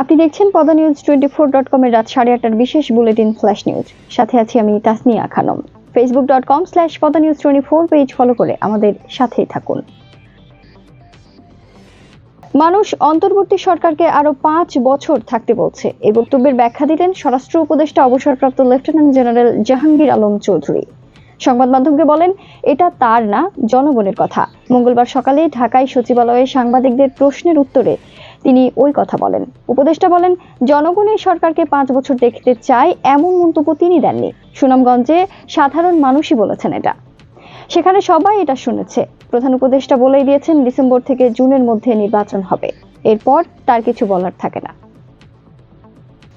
আপনি দেখছেন Padma news twenty four dot কমের রাত সাড়ে আটটার বিশেষ বুলেটিন ফ্ল্যাশ নিউজ। সাথে আছি আমি Tasnia Khanam. Facebook dot com slash Padma news twenty four page follow করে আমাদের সাথেই থাকুন। মানুষ অন্তর্বর্তী সরকারকে আরও পাঁচ বছর থাকতে বলছে। এই বক্তব্যের ব্যাখ্যা দিলেন স্বরাষ্ট্র উপদেষ্টা, অবসরপ্রাপ্ত লেফটেন্যান্ট জেনারেল জাহাঙ্গীর আলম চৌধুরী। সংবাদ মাধ্যমকে বলেন, এটা তার না, জনগণের কথা। মঙ্গলবার সকালে ঢাকায় সচিবালয়ে সাংবাদিকদের প্রশ্নের উত্তরে তিনি ওই কথা বলেন। উপদেষ্টা বলেন জনগণ এই সরকারকে পাঁচ বছর দেখতে চায় এমন মন্তব্য তিনি দেননি। সুনামগঞ্জে সাধারণ মানুষই বলেছেন এটা। সেখানে সবাই এটা শুনেছে। প্রধান উপদেষ্টা বলেই দিয়েছেন, ডিসেম্বর থেকে জুনের মধ্যে নির্বাচন হবে। এরপর তার কিছু বলার থাকে না।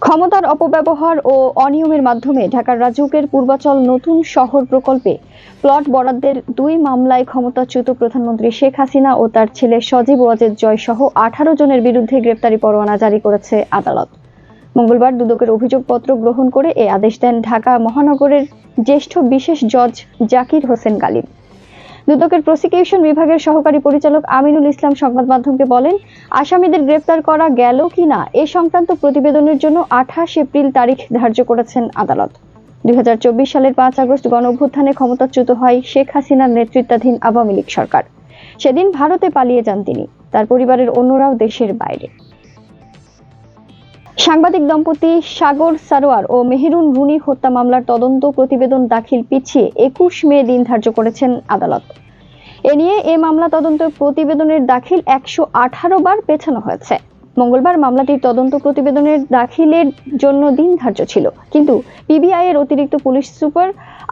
ক্ষমতার অপব্যবহার ও অনিয়মের মাধ্যমে ঢাকার রাজুকের পূর্বাচল নতুন শহর প্রকল্পে প্লট বরাদ্দের দুই মামলায় ক্ষমতাচ্যুত প্রধানমন্ত্রী শেখ হাসিনা ও তার ছেলে সজীব ওয়াজেদ জয় সহ আঠারো জনের বিরুদ্ধে গ্রেপ্তারি পরোয়ানা জারি করেছে আদালত। মঙ্গলবার দুদকের অভিযোগপত্র গ্রহণ করে এ আদেশ দেন ঢাকা মহানগরের জ্যেষ্ঠ বিশেষ জজ জাকির হোসেন গালিব। দুদকের প্রসিকিউশন বিভাগের সহকারী পরিচালক আমিনুল ইসলাম সংবাদ মাধ্যমকে বলেন, আসামিদের গ্রেপ্তার করা গেল কিনা এ সংক্রান্ত প্রতিবেদনের জন্য আঠাশ এপ্রিল তারিখ ধার্য করেছেন আদালত। দুই হাজার চব্বিশ সালের পাঁচ আগস্ট গণ অভ্যুত্থানে ক্ষমতাচ্যুত হয় শেখ হাসিনার নেতৃত্বাধীন আওয়ামী লীগ সরকার। সেদিন ভারতে পালিয়ে যান তিনি। তার পরিবারের অন্যরাও দেশের বাইরে। সাংবাদিক দম্পতি সাগর সারোয়ার ও মেহেরুন রুনি হত্যা মামলার তদন্ত প্রতিবেদন দাখিল পিছিয়ে একুশ মে দিন ধার্য করেছেন আদালত। এ নিয়ে এ মামলা তদন্ত প্রতিবেদনের দাখিল একশো আঠারো বার পেছানো হয়েছে। মঙ্গলবার মামলাটির তদন্ত প্রতিবেদনের দাখিলের জন্য দিন ধার্য ছিল। কিন্তু পিবিআই এর অতিরিক্ত পুলিশ সুপার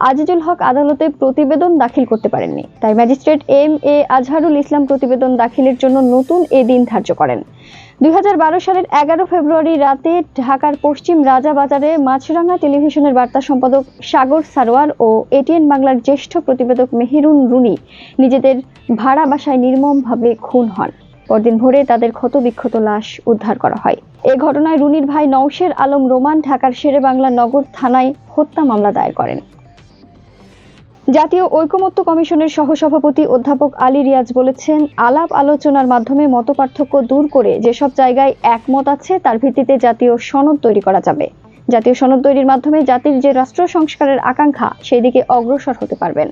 আজিজুল হক আদালতে প্রতিবেদন দাখিল করতে পারেননি। তাই magistrate M A Azharul Islam প্রতিবেদন দাখিলের জন্য নতুন এ দিন ধার্য করেন। দুই হাজার বারো সালের এগারো ফেব্রুয়ারি রাতে ঢাকার পশ্চিম রাজাবাজারে মাছরাঙ্গা টেলিভিশনের বার্তা সম্পাদক সাগর সারোয়ার ও এটিএন বাংলার জ্যেষ্ঠ প্রতিবেদক মেহেরুন রুনি নিজেদের ভাড়া বাসায় নির্মমভাবে খুন হন। পরদিন ভোরে তাদের ক্ষতবিক্ষত লাশ উদ্ধার করা হয়। এ ঘটনায় রুনির ভাই নওশের আলম রোমান ঢাকার শেরে বাংলা নগর থানায় হত্যা মামলা দায়ের করেন। জাতীয় ঐকমত্য কমিশনের সহসভাপতি অধ্যাপক আলী রিয়াজ বলেছেন, আলাপ আলোচনার মাধ্যমে মতপার্থক্য দূর করে যেসব জায়গায় একমত আছে তার ভিত্তিতে জাতীয় সনদ তৈরি করা যাবে। জাতীয় সনদ তৈরির মাধ্যমে জাতির যে রাষ্ট্র সংস্কারের আকাঙ্ক্ষা, সেই দিকে অগ্রসর হতে পারবেন।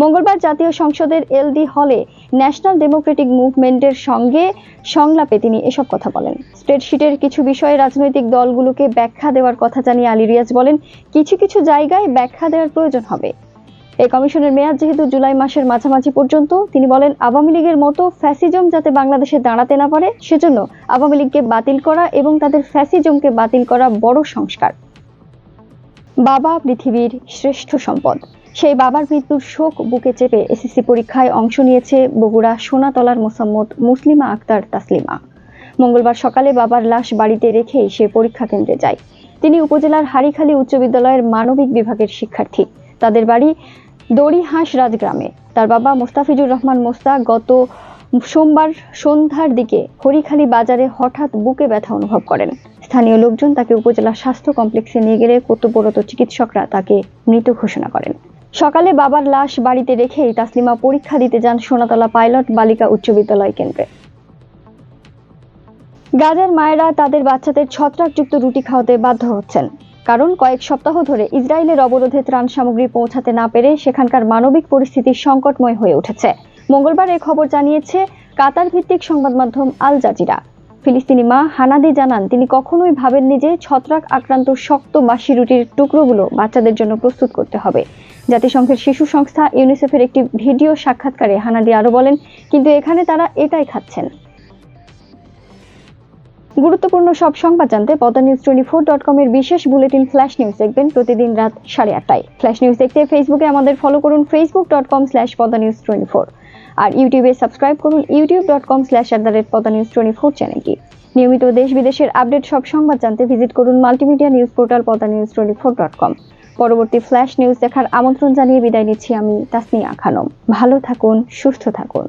মঙ্গলবার জাতীয় সংসদের এলডি হলে ন্যাশনাল ডেমোক্রেটিক মুভমেন্টের সঙ্গে সংলাপে তিনি এসব কথা বলেন। স্প্রেডশিটের কিছু বিষয়ে রাজনৈতিক দলগুলোকে ব্যাখ্যা দেওয়ার কথা জানিয়ে আলী রিয়াজ বলেন, কিছু কিছু জায়গায় ব্যাখ্যা দেওয়ার প্রয়োজন হবে। এই কমিশনের মেয়াদ যেহেতু জুলাই মাসের মাঝামাঝি পর্যন্ত, তিনি বলেন, আওয়ামী লীগের মতো ফ্যাসিজম যাতে বাংলাদেশে দাঁড়াতে না পারে, সেজন্য আওয়ামী লীগকে বাতিল করা এবং তাদের ফ্যাসিজমকে বাতিল করা বড় সংস্কার। বাবা পৃথিবীর শ্রেষ্ঠ সম্পদ। সেই বাবার মৃত্যুর শোক বুকে চেপে এসএসসি পরীক্ষায় অংশ নিয়েছে বগুড়া সোনাতলার মোসাম্মদ মুসলিমা আক্তার তাসলিমা। মঙ্গলবার সকালে বাবার লাশ বাড়িতে রেখেই সে পরীক্ষা কেন্দ্রে যায়। তিনি উপজেলার হারিখালী উচ্চ বিদ্যালয়ের মানবিক বিভাগের শিক্ষার্থী। তাদের বাড়ি দড়িহাঁস রাজগ্রামে। তার বাবা মোস্তাফিজুর রহমান মোস্তা গত সোমবার সন্ধ্যার দিকে হরিখালী বাজারে হঠাৎ বুকে ব্যথা অনুভব করেন। স্থানীয় লোকজন তাকে উপজেলা স্বাস্থ্য কমপ্লেক্সে নিয়ে গেলে কর্তব্যরত চিকিৎসকরা তাকে মৃত ঘোষণা করেন। সকালে বাবার লাশ বাড়িতে রেখেই তাসলিমা পরীক্ষা দিতে যান সোনাতলা পাইলট বালিকা উচ্চ বিদ্যালয় কেন্দ্রে। গাজার মায়েরা তাদের বাচ্চাদের ছত্রাকযুক্ত রুটি খাওয়াতে বাধ্য হচ্ছেন। কারণ কয়েক সপ্তাহ ধরে ইসরায়েলের অবরোধে ত্রাণ সামগ্রী পৌঁছাতে না পেরে সেখানকার মানবিক পরিস্থিতি সংকটময় হয়ে উঠেছে। মঙ্গলবার এ খবর জানিয়েছে কাতার ভিত্তিক সংবাদ মাধ্যম আল জাজিরা। ফিলিস্তিনি মা হানাদি জানান, তিনি কখনোই ভাবেননি যে ছত্রাক আক্রান্ত শক্ত বাসি রুটির টুকরোগুলো বাচ্চাদের জন্য প্রস্তুত করতে হবে। জাতিসংঘের শিশু সংস্থা ইউনিসেফের একটি ভিডিও সাক্ষাৎকারে হানাদি আরও বলেন, কিন্তু এখানে তারা এটাই খাচ্ছেন। গুরুত্বপূর্ণ সব সংবাদ জানতে Padma news twenty four dot কমের বিশেষ বুলেটিন ফ্ল্যাশ নিউজ দেখবেন প্রতিদিন রাত সাড়ে আটটায়। ফ্ল্যাশ নিউজ দেখতে ফেসবুকে আমাদের ফলো করুন Facebook dot com slash Padma news twenty four. আর ইউটিউবে সাবস্ক্রাইব করুন YouTube dot com slash at the rate Padma news twenty four চ্যানেলটি। নিয়মিত দেশ বিদেশের আপডেট, সব সংবাদ জানতে ভিজিট করুন multimedia news portal Padma news twenty four dot com পরবর্তী ফ্ল্যাশ নিউজ দেখার আমন্ত্রণ জানিয়ে বিদায় নিচ্ছি আমি তাসনিয়া খানম ভালো থাকুন, সুস্থ থাকুন।